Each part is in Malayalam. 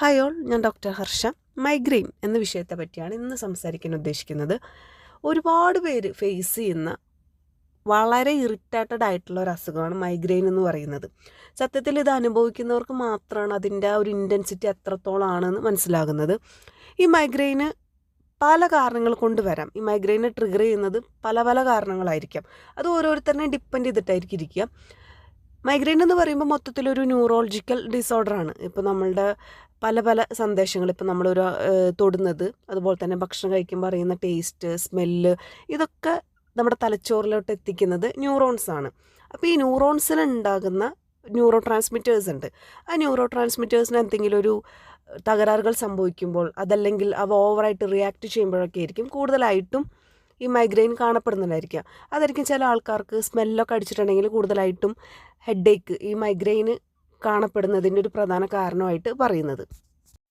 ഹായ് ഓൾ ഞാൻ ഡോക്ടർ ഹർഷ. മൈഗ്രെയിൻ എന്ന വിഷയത്തെ പറ്റിയാണ് ഇന്ന് സംസാരിക്കാൻ ഉദ്ദേശിക്കുന്നത്. ഒരുപാട് പേര് ഫേസ് ചെയ്യുന്ന വളരെ ഇറിറ്റേറ്റഡ് ആയിട്ടുള്ള ഒരു അസുഖമാണ് മൈഗ്രെയിൻ എന്ന് പറയുന്നത്. സത്യത്തിൽ ഇത് അനുഭവിക്കുന്നവർക്ക് മാത്രമാണ് അതിന്റെ ഒരു ഇന്റൻസിറ്റി എത്രത്തോളമാണെന്ന് മനസ്സിലാകുന്നത്. ഈ മൈഗ്രെയിന് പല കാരണങ്ങൾ കൊണ്ട് വരാം. ഈ മൈഗ്രെയിനെ ട്രിഗർ ചെയ്യുന്നത് പല പല കാരണങ്ങളായിരിക്കാം. അത് ഓരോരുത്തരനെ ഡിപ്പെൻഡ് ചെയ്തിട്ടായിരിക്കും ഇരിക്കുക. മൈഗ്രെയിൻ എന്ന് പറയുമ്പോൾ മൊത്തത്തിലൊരു ന്യൂറോളജിക്കൽ ഡിസോർഡറാണ് ഇപ്പോൾ നമ്മളുടെ പല പല സന്ദേശങ്ങൾ ഇപ്പോൾ നമ്മളൊരു തൊടുന്നത്. അതുപോലെ തന്നെ ഭക്ഷണം കഴിക്കുമ്പോൾ അറിയുന്ന ടേസ്റ്റ് സ്മെല്ല് ഇതൊക്കെ നമ്മുടെ തലച്ചോറിലോട്ട് എത്തിക്കുന്നത് ന്യൂറോൺസ് ആണ്. അപ്പോൾ ഈ ന്യൂറോൺസിൽ ഉണ്ടാകുന്ന ന്യൂറോ ട്രാൻസ്മിറ്റേഴ്സ് ഉണ്ട്. ആ ന്യൂറോ ട്രാൻസ്മിറ്റേഴ്സിന് എന്തെങ്കിലും ഒരു തകരാറുകൾ സംഭവിക്കുമ്പോൾ അതല്ലെങ്കിൽ അവ ഓവറായിട്ട് റിയാക്ട് ചെയ്യുമ്പോഴൊക്കെ ആയിരിക്കും. കൂടുതലായിട്ടും ഈ മൈഗ്രെയിൻ കാണപ്പെടുന്നുണ്ടായിരിക്കുക അതായിരിക്കും ചില ആൾക്കാർക്ക് സ്മെല്ലൊക്കെ അടിച്ചിട്ടുണ്ടെങ്കിൽ കൂടുതലായിട്ടും ഹെഡേക്ക് ഈ മൈഗ്രെയിന് കാണപ്പെടുന്നതിന്റെ ഒരു പ്രധാന കാരണമായിട്ട് പറയുന്നത്.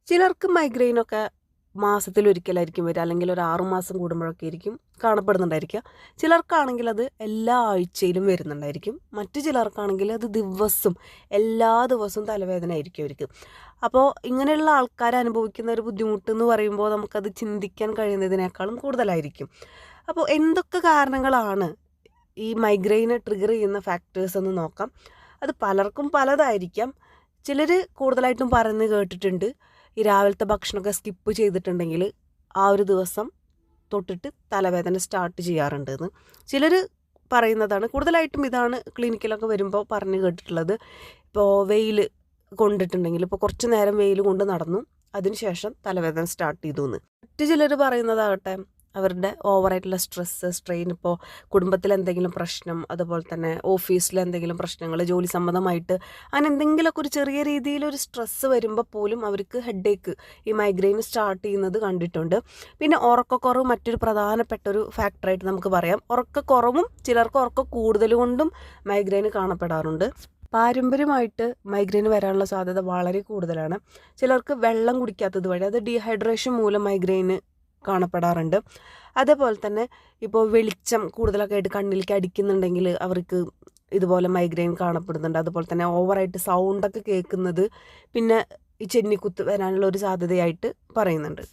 ചിലർക്ക് മൈഗ്രെയിനൊക്കെ മാസത്തിൽ ഒരിക്കലായിരിക്കും വരിക അല്ലെങ്കിൽ ഒരു ആറുമാസം കൂടുമ്പോഴൊക്കെ ആയിരിക്കും കാണപ്പെടുന്നുണ്ടായിരിക്കുക. ചിലർക്കാണെങ്കിൽ അത് എല്ലാ ആഴ്ചയിലും വരുന്നുണ്ടായിരിക്കും. മറ്റു ചിലർക്കാണെങ്കിൽ അത് ദിവസം എല്ലാ ദിവസവും തലവേദന ആയിരിക്കും അവർക്ക്. അപ്പോൾ ഇങ്ങനെയുള്ള ആൾക്കാർ അനുഭവിക്കുന്ന ഒരു ബുദ്ധിമുട്ട് എന്ന് പറയുമ്പോൾ നമുക്കത് ചിന്തിക്കാൻ കഴിയുന്നതിനേക്കാളും കൂടുതലായിരിക്കും. അപ്പോൾ എന്തൊക്കെ കാരണങ്ങളാണ് ഈ മൈഗ്രെയിനെ ട്രിഗർ ചെയ്യുന്ന ഫാക്ടേഴ്സ് എന്ന് നോക്കാം. അത് പലർക്കും പലതായിരിക്കാം. ചിലർ കൂടുതലായിട്ടും പറഞ്ഞ് കേട്ടിട്ടുണ്ട്. ഈ രാവിലത്തെ ഭക്ഷണമൊക്കെ സ്കിപ്പ് ചെയ്തിട്ടുണ്ടെങ്കിൽ ആ ഒരു ദിവസം തൊട്ടിട്ട് തലവേദന സ്റ്റാർട്ട് ചെയ്യാറുണ്ട് എന്ന് ചിലർ പറയുന്നതാണ്. കൂടുതലായിട്ടും ഇതാണ് ക്ലിനിക്കിലൊക്കെ വരുമ്പോൾ പറഞ്ഞ് കേട്ടിട്ടുള്ളത്. ഇപ്പോൾ വെയിൽ കൊണ്ടിട്ടുണ്ടെങ്കിൽ ഇപ്പോൾ കുറച്ച് നേരം വെയിൽ കൊണ്ട് നടന്നു. അതിനുശേഷം തലവേദന സ്റ്റാർട്ട് ചെയ്തു എന്ന് മറ്റു ചിലർ പറയുന്നതാകട്ടെ അവരുടെ ഓവറായിട്ടുള്ള സ്ട്രെസ്സ് സ്ട്രെയിൻ ഇപ്പോൾ കുടുംബത്തിൽ എന്തെങ്കിലും പ്രശ്നം അതുപോലെ തന്നെ ഓഫീസിൽ എന്തെങ്കിലും പ്രശ്നങ്ങൾ ജോലി സംബന്ധമായിട്ട് അങ്ങനെ എന്തെങ്കിലുമൊക്കെ ഒരു ചെറിയ രീതിയിലൊരു സ്ട്രെസ്സ് വരുമ്പോൾ പോലും അവർക്ക് ഹെഡേക്ക് ഈ മൈഗ്രെയിൻ സ്റ്റാർട്ട് ചെയ്യുന്നത് കണ്ടിട്ടുണ്ട്. പിന്നെ ഉറക്കക്കുറവ് മറ്റൊരു പ്രധാനപ്പെട്ട ഒരു ഫാക്ടറായിട്ട് നമുക്ക് പറയാം. ഉറക്കക്കുറവും ചിലർക്ക് ഉറക്ക കൂടുതൽ കൊണ്ടും മൈഗ്രെയിൻ കാണപ്പെടാറുണ്ട്. പാരമ്പര്യമായിട്ട് മൈഗ്രെയിൻ വരാനുള്ള സാധ്യത വളരെ കൂടുതലാണ്. ചിലർക്ക് വെള്ളം കുടിക്കാത്തത് വഴി അത് ഡീഹൈഡ്രേഷൻ മൂലം മൈഗ്രെയിൻ കാണപ്പെടാറുണ്ട്. അതേപോലെ തന്നെ ഇപ്പോൾ വെളിച്ചം കൂടുതലൊക്കെ ആയിട്ട് കണ്ണിലേക്ക് അടിക്കുന്നുണ്ടെങ്കിൽ അവർക്ക് ഇതുപോലെ മൈഗ്രെയിൻ കാണപ്പെടുന്നുണ്ട്. അതുപോലെ തന്നെ ഓവറായിട്ട് സൗണ്ടൊക്കെ കേൾക്കുന്നത് പിന്നെ ഈ ചെന്നിക്കുത്ത് വരാനുള്ള ഒരു സാധ്യതയായിട്ട് പറയുന്നുണ്ട്.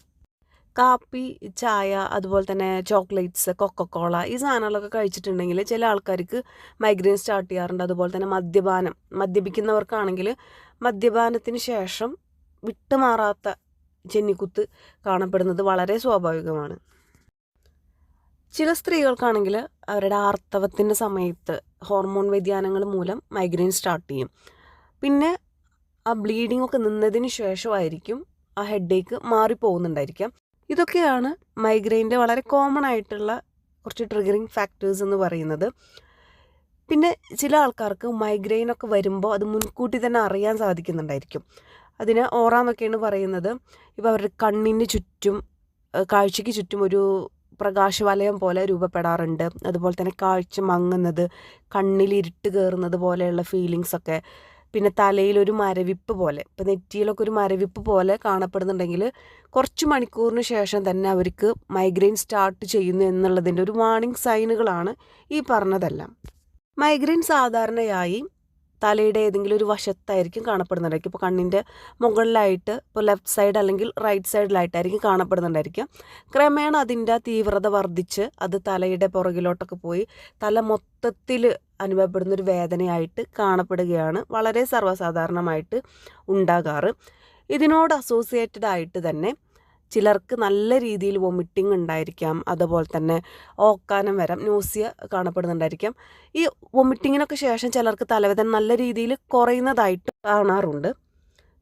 കാപ്പി ചായ അതുപോലെ തന്നെ ചോക്ലേറ്റ്സ് കൊക്കക്കോള ഈ സാധനങ്ങളൊക്കെ കഴിച്ചിട്ടുണ്ടെങ്കിൽ ചില ആൾക്കാർക്ക് മൈഗ്രെയിൻ സ്റ്റാർട്ട് ചെയ്യാറുണ്ട്. അതുപോലെ തന്നെ മദ്യപാനം മദ്യപിക്കുന്നവർക്കാണെങ്കിൽ മദ്യപാനത്തിന് ശേഷം വിട്ടുമാറാത്ത ചെന്നിക്കുത്ത് കാണപ്പെടുന്നത് വളരെ സ്വാഭാവികമാണ്. ചില സ്ത്രീകൾക്കാണെങ്കിൽ അവരുടെ ആർത്തവത്തിന്റെ സമയത്ത് ഹോർമോൺ വ്യതിയാനങ്ങൾ മൂലം മൈഗ്രെയിൻ സ്റ്റാർട്ട് ചെയ്യും. പിന്നെ ആ ബ്ലീഡിംഗ് ഒക്കെ നിന്നതിന് ശേഷമായിരിക്കും ആ ഹെഡേക്ക് മാറിപ്പോകുന്നുണ്ടായിരിക്കാം. ഇതൊക്കെയാണ് മൈഗ്രെയിന്റെ വളരെ കോമൺ ആയിട്ടുള്ള കുറച്ച് ട്രിഗറിങ് ഫാക്ടേഴ്സ് എന്ന് പറയുന്നത്. പിന്നെ ചില ആൾക്കാർക്ക് മൈഗ്രെയിൻ ഒക്കെ വരുമ്പോൾ അത് മുൻകൂട്ടി തന്നെ അറിയാൻ സാധിക്കുന്നുണ്ടായിരിക്കും. അതിന് ഓറ എന്നൊക്കെയാണ് പറയുന്നത്. ഇപ്പോൾ അവരുടെ കണ്ണിന് ചുറ്റും കാഴ്ചയ്ക്ക് ചുറ്റും ഒരു പ്രകാശവലയം പോലെ രൂപപ്പെടാറുണ്ട്. അതുപോലെ തന്നെ കാഴ്ച മങ്ങുന്നത് കണ്ണിൽ ഇരുട്ട് കയറുന്നത് പോലെയുള്ള ഫീലിങ്സ് ഒക്കെ. പിന്നെ തലയിലൊരു മരവിപ്പ് പോലെ ഇപ്പോൾ നെറ്റിയിലൊക്കെ ഒരു മരവിപ്പ് പോലെ കാണപ്പെടുന്നുണ്ടെങ്കിൽ കുറച്ച് മണിക്കൂറിന് ശേഷം തന്നെ അവർക്ക് മൈഗ്രെയിൻ സ്റ്റാർട്ട് ചെയ്യുന്നു എന്നുള്ളതിന്റെ ഒരു വാർണിംഗ് സൈനുകളാണ് ഈ പറഞ്ഞതെല്ലാം. മൈഗ്രെയിൻ സാധാരണയായി തലയുടെ ഏതെങ്കിലും ഒരു വശത്തായിരിക്കും കാണപ്പെടുന്നുണ്ടായിരിക്കും. ഇപ്പോൾ കണ്ണിന്റെ മുകളിലായിട്ട് ഇപ്പോൾ ലെഫ്റ്റ് സൈഡ് അല്ലെങ്കിൽ റൈറ്റ് സൈഡിലായിട്ടായിരിക്കും കാണപ്പെടുന്നുണ്ടായിരിക്കും. ക്രമേണ അതിന്റെ തീവ്രത വർദ്ധിച്ച് അത് തലയുടെ പുറകിലോട്ടൊക്കെ പോയി തല മൊത്തത്തിൽ അനുഭവപ്പെടുന്നൊരു വേദനയായിട്ട് കാണപ്പെടുകയാണ്. വളരെ സർവസാധാരണമായിട്ട് ഉണ്ടാകാറ്. ഇതിനോട് അസോസിയേറ്റഡ് ആയിട്ട് തന്നെ ചിലർക്ക് നല്ല രീതിയിൽ വൊമിറ്റിംഗ് ഉണ്ടായിരിക്കാം. അതുപോലെ തന്നെ ഓക്കാനം വരാം. ന്യൂസിയ കാണപ്പെടുന്നുണ്ടായിരിക്കാം. ഈ വൊമിറ്റിങ്ങിനൊക്കെ ശേഷം ചിലർക്ക് തലവേദന നല്ല രീതിയിൽ കുറയുന്നതായിട്ട് കാണാറുണ്ട്.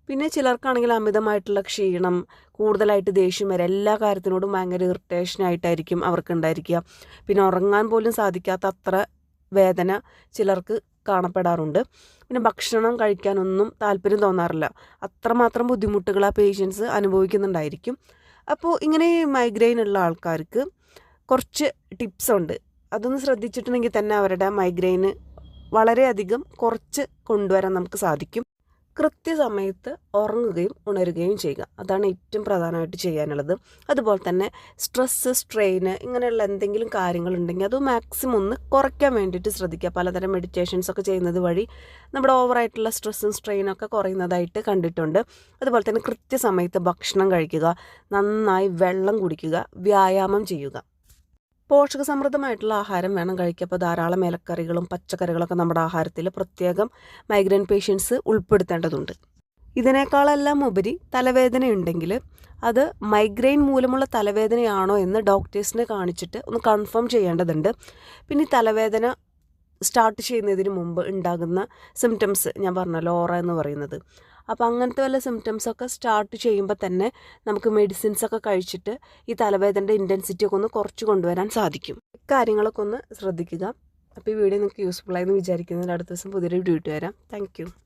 പിന്നെ ചിലർക്കാണെങ്കിൽ അമിതമായിട്ടുള്ള ക്ഷീണം കൂടുതലായിട്ട് ദേഷ്യം വരെ. എല്ലാ കാര്യത്തിനോടും ഭയങ്കര ഇറിറ്റേഷനായിട്ടായിരിക്കും അവർക്ക് ഉണ്ടായിരിക്കുക പിന്നെ ഉറങ്ങാൻ പോലും സാധിക്കാത്ത അത്ര വേദന ചിലർക്ക് കാണപ്പെടാറുണ്ട്. പിന്നെ ഭക്ഷണം കഴിക്കാനൊന്നും താല്പര്യം തോന്നാറില്ല. അത്രമാത്രം ബുദ്ധിമുട്ടുകൾ ആ പേഷ്യൻസ് അനുഭവിക്കുന്നുണ്ടായിരിക്കും. അപ്പോൾ ഇങ്ങനെ മൈഗ്രെയിൻ ഉള്ള ആൾക്കാർക്ക് കുറച്ച് ടിപ്സ് ഉണ്ട്. അതൊന്ന് ശ്രദ്ധിച്ചിട്ടുണ്ടെങ്കിൽ തന്നെ അവരുടെ മൈഗ്രെയിന് വളരെയധികം കുറച്ച് കൊണ്ടുവരാൻ നമുക്ക് സാധിക്കും. കൃത്യസമയത്ത് ഉറങ്ങുകയും ഉണരുകയും ചെയ്യുക. അതാണ് ഏറ്റവും പ്രധാനമായിട്ട് ചെയ്യാനുള്ളത്. അതുപോലെ തന്നെ സ്ട്രെസ്സ് സ്ട്രെയിന് ഇങ്ങനെയുള്ള എന്തെങ്കിലും കാര്യങ്ങളുണ്ടെങ്കിൽ അത് മാക്സിമം ഒന്ന് കുറയ്ക്കാൻ വേണ്ടിയിട്ട് ശ്രദ്ധിക്കുക. പലതരം മെഡിറ്റേഷൻസ് ഒക്കെ ചെയ്യുന്നത് വഴി നമ്മുടെ ഓവറായിട്ടുള്ള സ്ട്രെസ്സും സ്ട്രെയിനും ഒക്കെ കുറയുന്നതായിട്ട് കണ്ടിട്ടുണ്ട്. അതുപോലെ തന്നെ കൃത്യസമയത്ത് ഭക്ഷണം കഴിക്കുക. നന്നായി വെള്ളം കുടിക്കുക. വ്യായാമം ചെയ്യുക. പോഷകസമൃദ്ധമായിട്ടുള്ള ആഹാരം വേണം കഴിക്കുക അപ്പോൾ ധാരാളം ഇലക്കറികളും പച്ചക്കറികളൊക്കെ നമ്മുടെ ആഹാരത്തിൽ പ്രത്യേകം മൈഗ്രെയിൻ പേഷ്യൻസ് ഉൾപ്പെടുത്തേണ്ടതുണ്ട്. ഇതിനേക്കാളെല്ലാം ഉപരി തലവേദനയുണ്ടെങ്കിൽ അത് മൈഗ്രെയിൻ മൂലമുള്ള തലവേദനയാണോ എന്ന് ഡോക്ടേഴ്സിനെ കാണിച്ചിട്ട് ഒന്ന് കൺഫേം ചെയ്യേണ്ടതുണ്ട്. പിന്നെ തലവേദന സ്റ്റാർട്ട് ചെയ്യുന്നതിന് മുമ്പ് ഉണ്ടാകുന്ന സിംറ്റംസ് ഞാൻ പറഞ്ഞല്ലോ ഓറ എന്ന് പറയുന്നത്. അപ്പോൾ അങ്ങനത്തെ വല്ല സിംറ്റംസൊക്കെ സ്റ്റാർട്ട് ചെയ്യുമ്പോൾ തന്നെ നമുക്ക് മെഡിസിൻസ് ഒക്കെ കഴിച്ചിട്ട് ഈ തലവേദനയുടെ ഇന്റൻസിറ്റി ഒക്കെ ഒന്ന് കുറച്ച് കൊണ്ടുവരാൻ സാധിക്കും. കാര്യങ്ങളൊക്കെ ഒന്ന് ശ്രദ്ധിക്കുക. അപ്പോൾ ഈ വീഡിയോ നിങ്ങൾക്ക് യൂസ്ഫുൾ ആയെന്ന് വിചാരിക്കുന്നതിൽ അടുത്ത ദിവസം പുതിയൊരു വീഡിയോ ഇട്ട് വരാം. താങ്ക്